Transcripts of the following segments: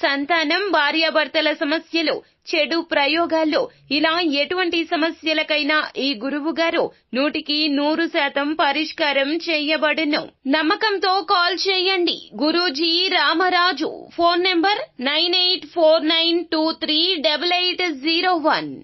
సంతానం భార్యాభర్తల సమస్యలు చెడు ప్రయోగాల్లో ఇలా ఎటువంటి సమస్యలకైనా ఈ గురువు గారు నూటికి నూరు శాతం పరిష్కారం చేయబడును. నమ్మకంతో కాల్ చేయండి. Guruji Ramaraju. Phone number nine eight four nine two three double eight zero one.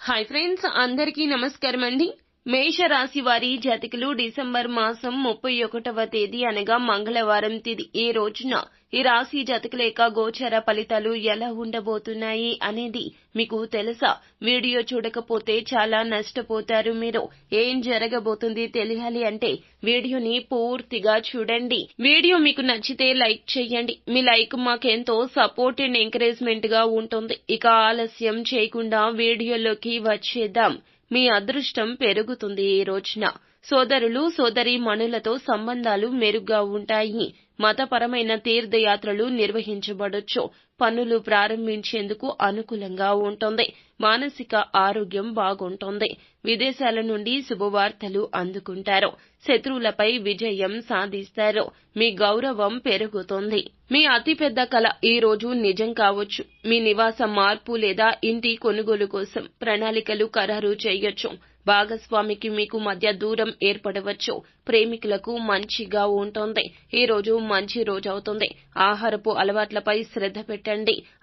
Hi friends అందరికీ నమస్కారం అండి మేషరాశి వారి జాతకులు డిసెంబర్ మాసం ముప్పై ఒకటవ తేదీ అనగా మంగళవారం తిది ఈ రోజున ఈ రాశి జాతకుల యొక్క గోచర ఫలితాలు ఎలా ఉండబోతున్నాయి అనేది మీకు తెలుసా? వీడియో చూడకపోతే చాలా నష్టపోతారు మీరు. ఏం జరగబోతుంది తెలియాలి అంటే వీడియోని పూర్తిగా చూడండి. వీడియో మీకు నచ్చితే లైక్ చేయండి. మీ లైక్ మాకెంతో సపోర్ట్ అండ్ ఎంకరేజ్మెంట్గా ఉంటుంది. ఇక ఆలస్యం చేయకుండా వీడియోలోకి వచ్చేద్దాం. మీ అదృష్టం పెరుగుతుంది ఈ రోజున. సోదరులు సోదరి మణులతో సంబంధాలు మెరుగ్గా ఉంటాయి. మతపరమైన తీర్థయాత్రలు నిర్వహించబడొచ్చు. పనులు ప్రారంభించేందుకు అనుకూలంగా ఉంటుంది. మానసిక ఆరోగ్యం బాగుంటుంది. విదేశాల నుండి శుభవార్తలు అందుకుంటారు. శత్రువులపై విజయం సాధిస్తారు. మీ గౌరవం పెరుగుతుంది. మీ అతిపెద్ద కళ ఈ రోజు నిజం కావచ్చు. మీ నివాస మార్పు లేదా ఇంటి కొనుగోలు కోసం ప్రణాళికలు ఖరారు చేయొచ్చు. భాగస్వామికి మీకు మధ్య దూరం ఏర్పడవచ్చు. ప్రేమికులకు మంచిగా ఉంటుంది. ఈ రోజు మంచి రోజు అవుతుంది. ఆహారపు అలవాట్లపై శ్రద్ధ పెట్టండి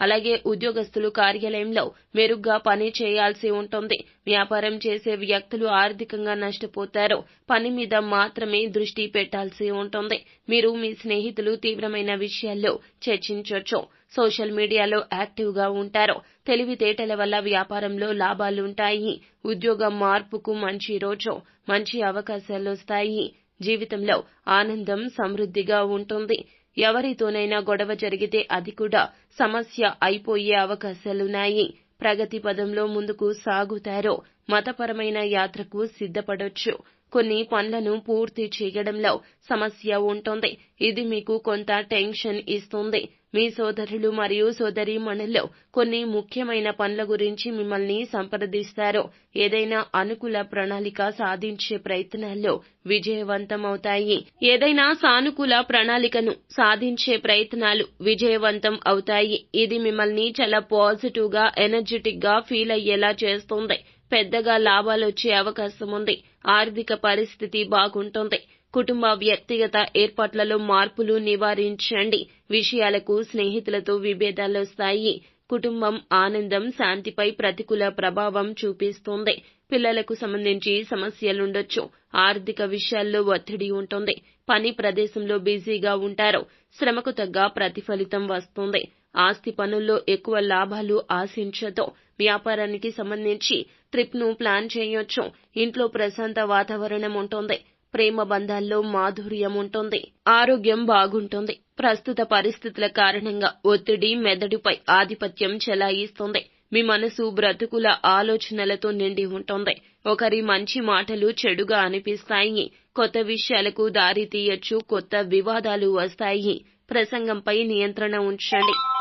అలాగే ఉద్యోగస్తులు కార్యాలయంలో మెరుగ్గా పని చేయాల్సి ఉంటుంది. వ్యాపారం చేసే వ్యక్తులు ఆర్థికంగా నష్టపోతారు. పని మీద మాత్రమే దృష్టి పెట్టాల్సి ఉంటుంది. మీరు మీ స్నేహితులు తీవ్రమైన విషయాల్లో చర్చించొచ్చు. సోషల్ మీడియాలో యాక్టివ్గా ఉంటారు. తెలివితేటల వల్ల వ్యాపారంలో లాభాలుంటాయి. ఉద్యోగ మార్పుకు మంచి రోజు మంచి అవకాశాలు వస్తాయి. జీవితంలో ఆనందం సమృద్ధిగా ఉంటుంది. ఎవరితోనైనా గొడవ జరిగితే అది కూడా సమస్య అయిపోయే అవకాశాలున్నాయి. ప్రగతి పదంలో ముందుకు సాగుతారో మతపరమైన యాత్రకు సిద్ధపడొచ్చు. కొన్ని పనులను పూర్తి చేయడంలో సమస్య ఉంటుంది. ఇది మీకు కొంత టెన్షన్ ఇస్తుంది. మీ సోదరులు మరియు సోదరీమణుల్లో కొన్ని ముఖ్యమైన పనుల గురించి మిమ్మల్ని సంప్రదిస్తారు ఏదైనా అనుకూల ప్రణాళిక సాధించే ప్రయత్నాల్లో విజయవంతమవుతాయి. ఏదైనా సానుకూల ప్రణాళికను సాధించే ప్రయత్నాలు విజయవంతం అవుతాయి. ఇది మిమ్మల్ని చాలా పాజిటివ్గా ఎనర్జెటిక్గా ఫీల్ అయ్యేలా చేస్తుంది. పెద్దగా లాభాలొచ్చే అవకాశం ఉంది. ఆర్థిక పరిస్థితి బాగుంటుంది. కుటుంబ వ్యక్తిగత ఏర్పాట్లలో మార్పులు నివారించండి. విషయాలకు స్నేహితులతో విభేదాలొస్తాయి కుటుంబం ఆనందం శాంతిపై ప్రతికూల ప్రభావం చూపిస్తుంది. పిల్లలకు సంబంధించి సమస్యలుండొచ్చు. ఆర్థిక విషయాల్లో ఒత్తిడి ఉంటుంది. పని ప్రదేశంలో బిజీగా ఉంటారు. శ్రమకు తగ్గ ప్రతిఫలితం వస్తుంది. ఆస్తి పనుల్లో ఎక్కువ లాభాలు ఆశించతో వ్యాపారానికి సంబంధించి ట్రిప్ను ప్లాన్ చేయొచ్చు. ఇంట్లో ప్రశాంత వాతావరణం ఉంటుంది. ప్రేమ బంధాల్లో మాధుర్యం ఉంటుంది. ఆరోగ్యం బాగుంటుంది. ప్రస్తుత పరిస్థితుల కారణంగా ఒత్తిడి మెదడుపై ఆధిపత్యం చెలాయిస్తుంది. మీ మనసు బ్రతుకుల ఆలోచనలతో నిండి ఉంటుంది. ఒకరి మంచి మాటలు చెడుగా అనిపిస్తాయి. కొత్త విషయాలకు దారి తీయొచ్చు. కొత్త వివాదాలు వస్తాయి. ప్రసంగంపై నియంత్రణ ఉంచండి.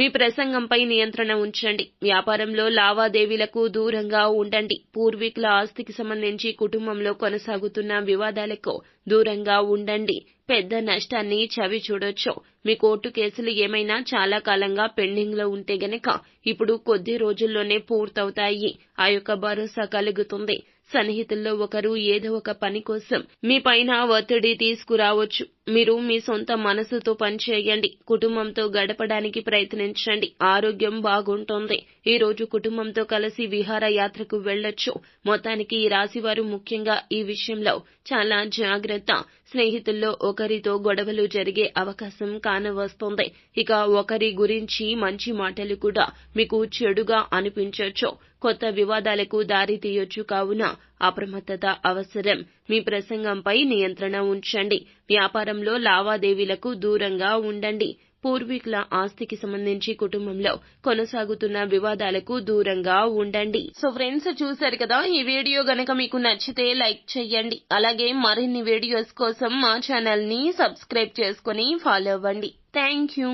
మీ ప్రసంగంపై నియంత్రణ ఉంచండి. వ్యాపారంలో లావాదేవీలకు దూరంగా ఉండండి. పూర్వీకుల ఆస్తికి సంబంధించి కుటుంబంలో కొనసాగుతున్న వివాదాలకు దూరంగా ఉండండి. పెద్ద నష్టాన్ని చవి చూడొచ్చు. మీ కోర్టు కేసులు ఏమైనా చాలా కాలంగా పెండింగ్లో ఉంటే గనక ఇప్పుడు కొద్ది రోజుల్లోనే పూర్తవుతాయి. ఆ యొక్క భరోసా కలుగుతుంది. సన్నిహితుల్లో ఒకరు ఏదో ఒక పని కోసం మీ పైన ఒత్తిడి తీసుకురావచ్చు. మీరు మీ సొంత మనసుతో పనిచేయండి. కుటుంబంతో గడపడానికి ప్రయత్నించండి. ఆరోగ్యం బాగుంటుంది. ఈ రోజు కుటుంబంతో కలిసి విహారయాత్రకు వెళ్ళొచ్చు. మొత్తానికి ఈ రాశివారు ముఖ్యంగా ఈ విషయంలో చాలా జాగ్రత్త. స్నేహితుల్లో ఒకరితో గొడవలు జరిగే అవకాశం కానవస్తుంది. ఇక ఒకరి గురించి మంచి మాటలు కూడా మీకు చెడుగా అనిపించొచ్చు. కొత్త వివాదాలకు దారి తీయొచ్చు కావున అప్రమత్తత అవసరం. మీ ప్రసంగంపై నియంత్రణ ఉంచండి. వ్యాపారంలో లావాదేవీలకు దూరంగా ఉండండి. పూర్వీకుల ఆస్తికి సంబంధించి కుటుంబంలో కొనసాగుతున్న వివాదాలకు దూరంగా ఉండండి. సో ఫ్రెండ్స్ చూశారు కదా ఈ వీడియో గనక మీకు నచ్చితే లైక్ చేయండి అలాగే మరిన్ని వీడియోస్ కోసం మా ఛానల్ని సబ్స్క్రైబ్ చేసుకుని ఫాలో అవ్వండి. Thank you